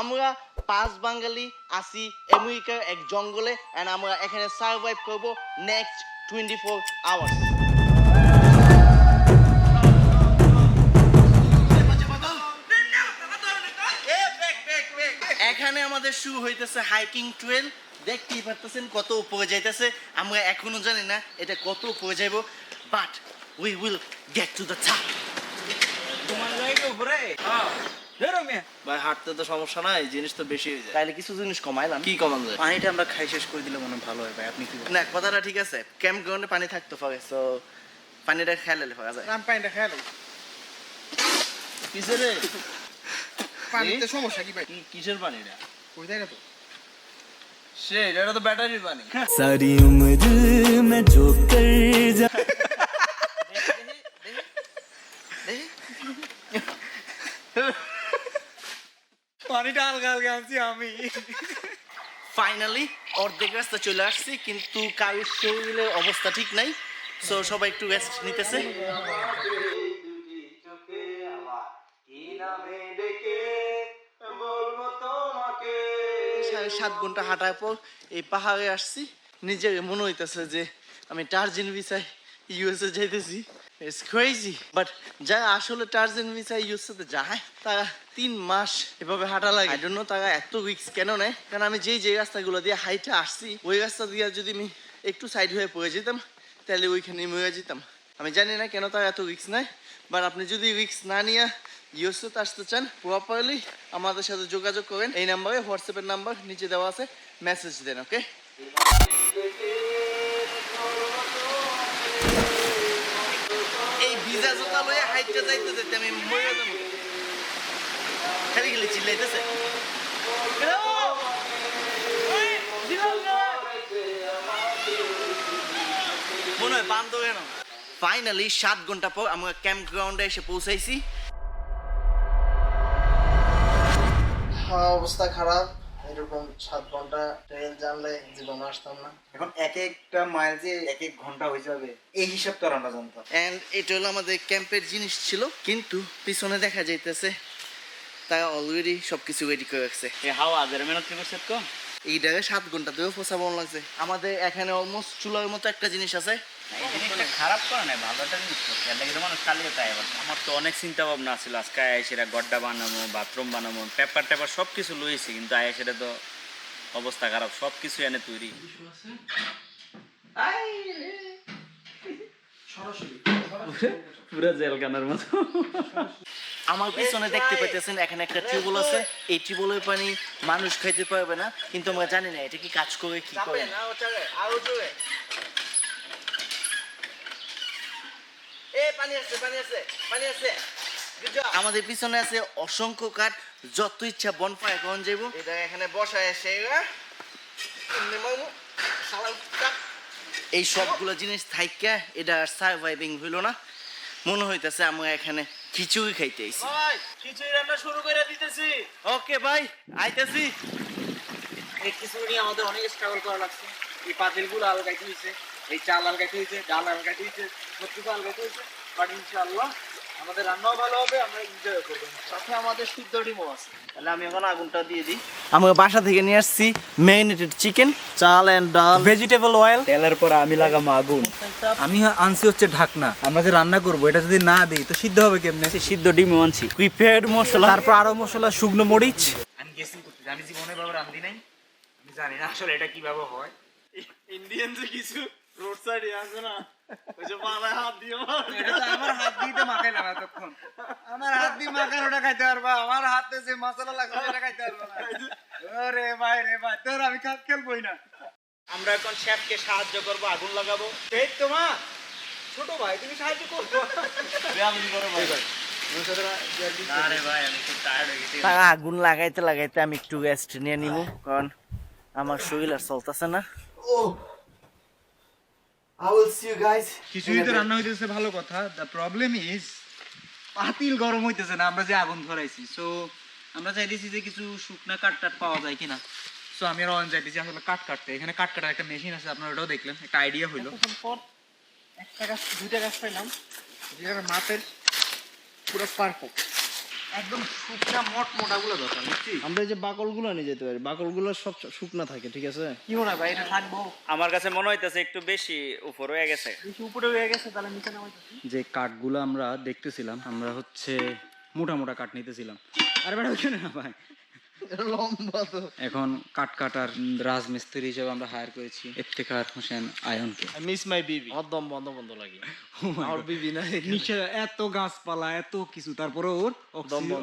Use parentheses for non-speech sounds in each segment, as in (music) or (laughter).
আমরা পাঁচ বাঙালি আসি আমেরিকার এক জঙ্গলে অ্যান্ড আমরা এখানে সার্ভাইভ করব নেক্সট টোয়েন্টি ফোর আওয়ার্স এখানে আমাদের শুরু হইতেছে হাইকিং ট্রেল দেখতেই পারতেছেন কত উপরে যাইতেছে। আমরা এখনও জানি না এটা কত উপরে যাইব but we will get to the top ভাই হাঁটতে তো সমস্যা নাই জিনিস তো বেশি হয়ে যায়। তাহলে কিছু জিনিস কমাইলাম। কি কমানো যায় পানিটা আমরা খাই শেষ করে দিলে মনে ভালো হয় ভাই আপনি কি না কথাটা ঠিক আছে। ক্যাম্প গ্রাউন্ডে পানি থাকতো ফাগে সো পানিটা খেয়াল এলে ফাগা যায়। আমি পানিটা খেয়াল কিসের রে? পানিতে সমস্যা কি ভাই? কিসের পানিটা? কই দেয় তো? সে এটা তো ব্যাটারির পানি। সারি উমর মে জো কর পানিটা আলগা আলগা আনছি আমি। ফাইনালি অর্ধেক রাস্তা চলে আসছি, কিন্তু কারোর শরীরের অবস্থা ঠিক নাই। সো সবাই একটু রেস্ট নিতেছে। সাত ঘণ্টা হাঁটার পর এই পাহাড়ে আসছি। নিজের মনে হইতেছে যে আমি টার্জিন ভিসায় ইউএসএ যাইতেছি। ইটস ক্রেজি বাট যারা আসলে টার্জিন ভিসায় ইউএসএ যায়, তারা তিন মাস এভাবে হাঁটা লাগে। আই জন্য তারা এত রিক্স কেন নেয়? কারণ আমি যেই যে রাস্তাগুলো দিয়ে হাইটে আসছি, ওই রাস্তা দিয়ে যদি আমি একটু সাইড হয়ে পড়ে যেতাম, তাহলে ওইখানে মরে যেতাম। আমি জানি না কেন তারা এত রিক্স নেয় বাট আপনি যদি রিক্স না নিয়ে ইউএসএতে আসতে চান প্রপারলি আমাদের সাথে যোগাযোগ করেন। এই নাম্বারে হোয়াটসঅ্যাপের নাম্বার নিচে দেওয়া আছে মেসেজ দেন ওকে হাইটে যাইতে যাইতে আমি মরে যাব। খালি খালি চিল্লাইতেছে। মনে হয় বান্ধব কেন ফাইনালি সাত ঘণ্টা পর আমরা ক্যাম্প গ্রাউন্ডে এসে পৌঁছাইছি। অবস্থা খারাপ। এরকম সাত ঘণ্টা ট্রেন জানলে জীবন আসতাম না। এখন এক একটা মাইল যে এক এক ঘণ্টা হয়ে যাবে এই হিসাব তো আমরা জানতাম। অ্যান্ড এটা হলো আমাদের ক্যাম্পের জিনিস ছিল কিন্তু পিছনে দেখা যাইতেছে তারা অলরেডি সবকিছু রেডি করে রাখছে। হাওয়া আদের মেহনত করছে তো এই জায়গায় সাত ঘণ্টা ধরে ফোসাবন লাগছে। আমাদের এখানে অলমোস্ট চুলার মতো একটা জিনিস আছে এই জিনিসটা খারাপ করে নাই ভালো জিনিস করছে এর লাগে মানুষ চালিয়ে তাই এবার। আমার তো অনেক চিন্তা ভাবনা ছিল আজকে আয়েসেরা গড্ডা বানাবো বাথরুম বানাবো পেপার টেপার সব কিছু লইছি কিন্তু আয়েসেরা তো অবস্থা খারাপ সব কিছু এনে তৈরি। পুরো জেলখানার মতো আমার পিছনে দেখতে পাইতেছেন এখানে একটা টিউবওয়েল আছে। এই টিউবওয়েলের পানি মানুষ খাইতে পারবে না কিন্তু আমরা জানি না এটা কি কাজ করে কি করে। না। এ পানি আছে পানি আছে পানি আছে আমাদের পিছনে আছে অসংখ্য কাঠ যত ইচ্ছা বনফায়ার কখন যাইব। এটা এখানে বসায় এসে। এই সবগুলো জিনিস থাইকা এটা সার্ভাইভিং হইল না। মনে হইতেছে আমরা এখানে খিচুড়ি খাইতে আইছি। খিচুড়ি রান্না শুরু করে দিতেছি। ওকে ভাই আইতেছি। এই খিচুড়ি নিয়ে আমাদের অনেক স্ট্রাগল করা লাগছে। এই পাতিলগুলো আলগাইতে হয়েছে এই চাল আলগাইতে হয়েছে ডাল আলগাইতে হয়েছে সব কিছু হয়েছে বাট ইনশাআল্লাহ আমাদের রান্নাও ভালো হবে আমরা এনজয় করব সাথে আমাদের সিদ্ধ ডিমও আছে। তাহলে আমি এখন আগুনটা দিয়ে দিই। আমরা বাসা থেকে নিয়ে আসছি ম্যারিনেটেড চিকেন চাল এন্ড ডাল ভেজিটেবল অয়েল তেলের পর আমি লাগাম আগুন। আমি আনছি হচ্ছে ঢাকনা। আমরা যে রান্না করব এটা যদি না দিই তো সিদ্ধ হবে কেমনে? সিদ্ধ ডিমও আনছি। প্রিপেয়ার্ড মশলা। তারপর আরও মশলা শুকনো মরিচ। আমি গেসিং করতেছি আমি জীবনে বাবা রান্ধি নাই আমি জানি না আসলে এটা কীভাবে হয়। ইন্ডিয়ান যে কিছু। রোড সাইডে আছে না? ওই যে মাথায় হাত দিয়ে আমার হাত দিয়ে মাখাইলাম এতক্ষণ। আমার হাত দিয়ে মাখার ওটা খাইতে পারবা। আমার হাতে যে মশলা লাগবে সেটা খাইতে পারবা না। ওরে ভাই রে ভাই তোর আমি কাজ খেলবই না। আমরা এখন শেফকে সাহায্য করব আগুন লাগাবো। এই তো মা ছোট ভাই তুমি সাহায্য করব আরে ভাই। আমি খুব টায়ার্ড হয়ে গেছি। তারা আগুন লাগাইতে লাগাইতে আমি একটু রেস্ট নিয়ে নিব কারণ আমার শরীর আর চলতেছে না। ও I will see you guys. খিচুড়ি তো রান্না হইতেছে ভালো কথা। দ্য প্রবলেম ইজ পাতিল গরম হইতেছে না আমরা যে আগুন ধরাইছি। সো আমরা চাইতেছি যে কিছু শুকনা কাঠ টাট পাওয়া যায় কিনা। সো আমি আর চাইতেছি আসলে কাঠ কাটতে। এখানে কাঠ কাটার একটা মেশিন আছে আপনারা ওটাও দেখলেন একটা আইডিয়া হইল। পর একটা গাছ দুইটা গাছ পাইলাম। যেটার মাপের পুরো পারফেক্ট একদম শুকনা মোট মোটাগুলো দরকার বুঝছি আমরা এই যে বাকলগুলো নিয়ে যেতে পারি বাকলগুলো সব শুকনা থাকে ঠিক আছে? কি মনে হয় ভাই এটা থাকব? আমার কাছে মনে হইতেছে একটু বেশি উপর হয়ে গেছে। বেশি উপরে হয়ে গেছে তাহলে নিচে নামাইতেছি যে কাঠগুলো আমরা দেখতেছিলাম আমরা হচ্ছে মোটা মোটা কাঠ নিতেছিলাম। আরে বেটা না ভাই। লম্বা তো। এখন কাঠ কাটার রাজমিস্ত্রি হিসেবে আমরা হায়ার করেছি ইফতেখার হোসেন আয়নকে। আই মিস মাই বিবি আমার দম বন্ধ বন্ধ লাগে। আমার বিবি না নিচে এত গাছপালা এত কিছু তারপরে ওর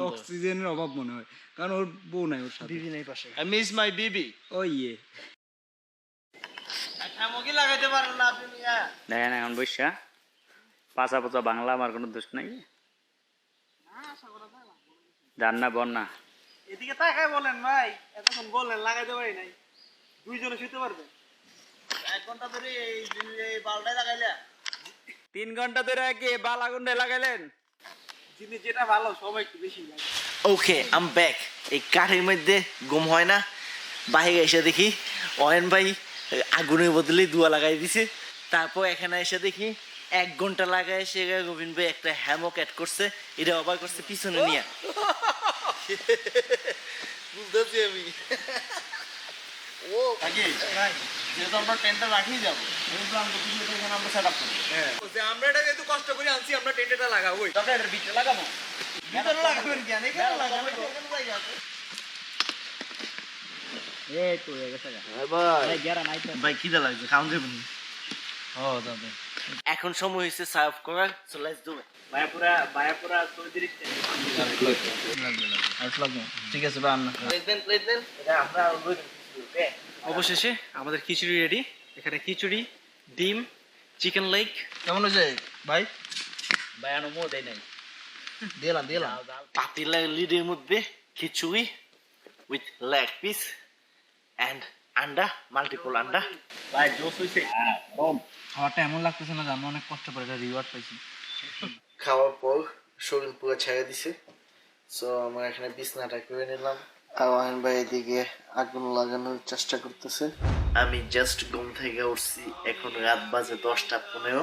অক্সিজেনের অভাব মনে হয় কারণ ওর বউ নাই ওর সাথে। বিবি নেই পাশে। আই মিস মাই বিবি ও ইয়ে থামকি লাগাইতে পারেন না আপনি মিয়া দেখেন এখন বৈশা পাঁচা পাঁচা বাংলা আমার কোনো দোষ নাই। রান্না বন্যা এদিকে তাকাই বলেন ভাই এতক্ষণ বললেন লাগাইতে পারি নাই। দুইজনে শুতে পারবে? এক ঘণ্টা ধরে এই এই বালটাই লাগাইলা তিন ঘণ্টা ধরে কি বাল আগুনটা লাগাইলেন? জিনিস যেটা ভালো সবাই একটু বেশি লাগে ওকে আম ব্যাক এই কাঠের মধ্যে গম হয় না। বাইরে এসে দেখি অয়ন ভাই আগুনের বদলে দুয়া লাগাই দিছে। তারপর এখানে এসে দেখি এক ঘণ্টা লাগায় সে গোবিন্দ ভাই একটা হ্যামক অ্যাড করছে। এটা অবাক করছে পিছনে নিয়ে। (laughs) বুঝতেছি আমি। (laughs) ও। আগে যেহেতু আমরা টেন্টটা রাখিয়ে যাব আমরা কিছু এখানে আমরা সেট আপ করব আমরা এটা যেহেতু কষ্ট করে আনছি আমরা টেন্টেটা লাগাবোই। তখন এটার ভিতরে লাগাবো? ভিতরে লাগাবেন কেন? এখানে লাগাবেন এখানে জায়গা আছে এই তো হয়ে গেছে ভাই। গেরা নাই ভাই খিদে লাগছে যাবেন? ও যাবে এখন সময় হয়েছে সার্ভ করার সো লেটস ডু ইট আমরা অবশেষে আমাদের খিচুড়ি রেডি এখানে খিচুড়ি ডিম চিকেন লেগ কেমন হয়েছে ভাই? বায়ানো মো দেয় নাই। দিলাম দিলাম পাতিলা লিডের মধ্যে khichuri with leg piece and anda multiple anda. ভাই জোস এমন লাগতেছে না জানো অনেক কষ্ট করে এটা রিওয়ার্ড পাইছি। খাওয়ার পর শরীর পুরো ছেড়ে দিছে। সো আমরা এখানে বিছনাটা করে নিলাম। আওয়ান ভাই এদিকে আগুন লাগানোর চেষ্টা করতেছে। আমি জাস্ট ঘুম থেকে উঠছি এখন রাত বাজে দশটা পনেরো।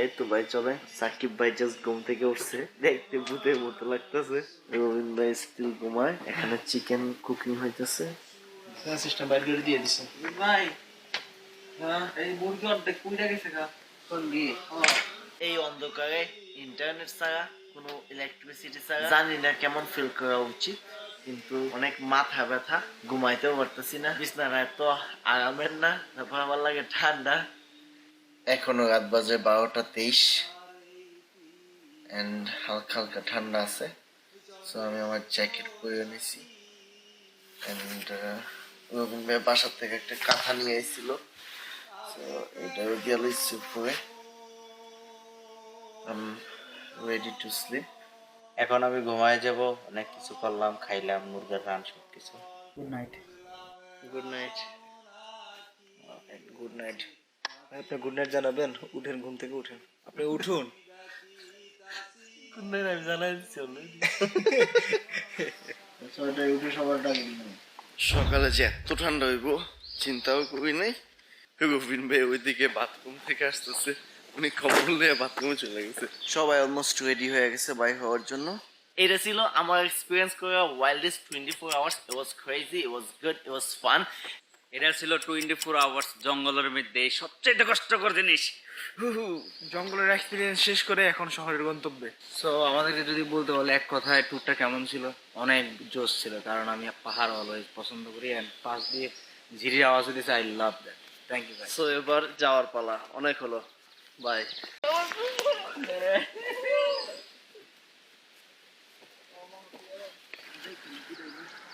এই তো ভাই চলে। সাকিব ভাই জাস্ট ঘুম থেকে উঠছে। দেখতে ভূতের মতো লাগতেছে। রবীন্দ্র ভাই স্টিল ঘুমায়। এখানে চিকেন কুকিং হইতেছে। সিস্টেম বাইর করে দিয়ে দিছে। ভাই! হ্যাঁ এই মুরগি অর্ধেক পুইরা গেছে গা। এই অন্ধকারে। ইন্টারনেট ছাড়া কোনো ইলেকট্রিসিটি ছাড়া জানি না কেমন ফিল করা উচিত কিন্তু অনেক মাথা ব্যথা ঘুমাইতেও পারতেছি না। বিছনাটা এত আরামের না তারপর আমার লাগে ঠান্ডা। এখনও রাত বাজে বারোটা তেইশ এন্ড হালকা হালকা ঠান্ডা আছে। সো আমি আমার জ্যাকেট পরে নিছি এন্ড রবিন ভাই বাসার থেকে একটা কাঁথা নিয়ে এসেছিল সো এটাও দিয়ে লইছি উপরে। আম রেডি টু স্লিপ এখন আমি ঘুমায় যাব অনেক কিছু করলাম খাইলাম মুরগের রান সব কিছু good night good night good night আপনি গুড নাইট জানাবেন? উঠেন ঘুম থেকে উঠেন। আপনি উঠুন। গুড নাইট আমি জানাই দিচ্ছি অলরেডি উঠে সবার ডাক সকালে যে এত ঠান্ডা হইব চিন্তাও করি নাই। রবিন ভাই ওইদিকে বাথরুম থেকে আসতেছে। উনি নিয়ে বাথরুমে চলে গেছে। সবাই অলমোস্ট রেডি হয়ে গেছে বাই হওয়ার জন্য। এটা ছিল আমার এক্সপিরিয়েন্স করা wildest twenty four hours it was crazy it was good it was fun এটা ছিল টোয়েন্টি ফোর আওয়ার্স জঙ্গলের মধ্যে সবচেয়ে কষ্টকর জিনিস। জঙ্গলের এক্সপিরিয়েন্স শেষ করে এখন শহরের গন্তব্যে। সো আমাদেরকে যদি বলতে বলে এক কথায় ট্যুরটা কেমন ছিল? অনেক জোশ ছিল কারণ আমি পাহাড় অলওয়েজ পছন্দ করি অ্যান্ড পাশ দিয়ে ঝিরির আওয়াজ হইতেছে I love that thank you ভাই সো এবার যাওয়ার পালা অনেক হলো। বাই (laughs)